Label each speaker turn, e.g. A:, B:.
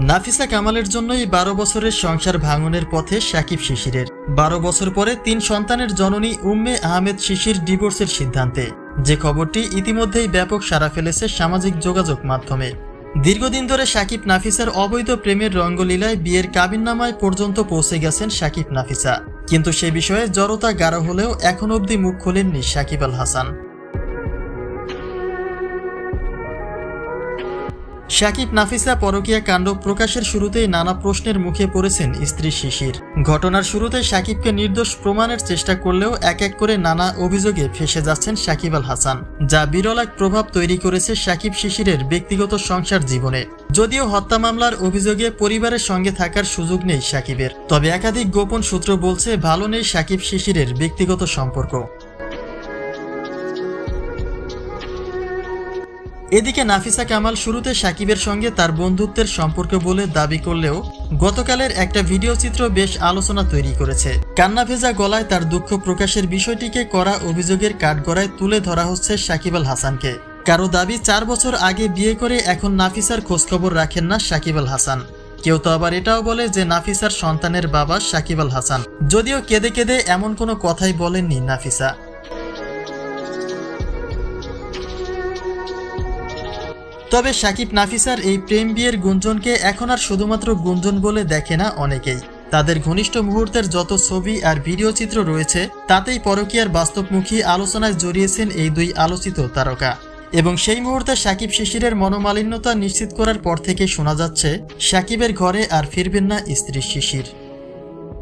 A: নাফিসা কামালের জন্যই বারো বছরের সংসার ভাঙনের পথে সাকিব শিশিরের। বারো বছর পরে তিন সন্তানের জননী উম্মে আহমেদ শিশির ডিভোর্সের সিদ্ধান্তে। যে খবরটি ইতিমধ্যেই ব্যাপক সাড়া ফেলেছে সামাজিক যোগাযোগ মাধ্যমে। দীর্ঘদিন ধরে সাকিব নাফিসার অবৈধ প্রেমের রঙ্গলীলায় বিয়ের কাবিননামায় পর্যন্ত পৌঁছে গেছেন সাকিব নাফিসা। কিন্তু সে বিষয়ে জড়তা গাঢ় হলেও এখন অবধি মুখ খোলেননি সাকিব আল হাসান। শাকিব নাফিসা পরকীয়া কাণ্ড প্রকাশের শুরুতেই নানা প্রশ্নের মুখে পড়েছেন স্ত্রী শিশির। ঘটনার শুরুতে শাকিবকে নির্দোষ প্রমাণের চেষ্টা করলেও এক এক করে নানা অভিযোগে ফেসে যাচ্ছেন শাকিব আল হাসান, যা বিরল এক প্রভাব তৈরি করেছে শাকিব শিশিরের ব্যক্তিগত সংসার জীবনে। যদিও হত্যা মামলার অভিযোগে পরিবারের সঙ্গে থাকার সুযোগ নেই শাকিবের, তবে একাধিক গোপন সূত্র বলছে ভালো নেই শাকিব শিশিরের ব্যক্তিগত সম্পর্ক। এদিকে নাফিসা কামাল শুরুতে সাকিবের সঙ্গে তার বন্ধুত্বের সম্পর্ক বলে দাবি করলেও গতকালের একটা ভিডিও চিত্র বেশ আলোচনা তৈরি করেছে। কান্না ভেজা গলায় তার দুঃখ প্রকাশের বিষয়টিকে করা অভিযোগের কাঠগড়ায় তুলে ধরা হচ্ছে সাকিব আল হাসানকে। কারও দাবি চার বছর আগে বিয়ে করে এখন নাফিসার খোঁজখবর রাখেন না সাকিব আল হাসান। কেউ তো আবার এটাও বলে যে নাফিসার সন্তানের বাবা সাকিব আল হাসান। যদিও কেঁদে কেঁদে এমন কোনো কথাই বলেননি নাফিসা। তবে সাকিব নাফিসার এই প্রেম বিয়ের গুঞ্জনকে এখন আর শুধুমাত্র গুঞ্জন বলে দেখে না অনেকেই। তাদের ঘনিষ্ঠ মুহূর্তের যত ছবি আর ভিডিও চিত্র রয়েছে, তাতেই পরকীয়ার বাস্তবমুখী আলোচনায় জড়িয়েছেন এই দুই আলোচিত তারকা। এবং সেই মুহূর্তে সাকিব শিশিরের মনোমালিন্যতা নিশ্চিত করার পর থেকে শোনা যাচ্ছে, সাকিবের ঘরে আর ফিরবেন না স্ত্রী শিশির।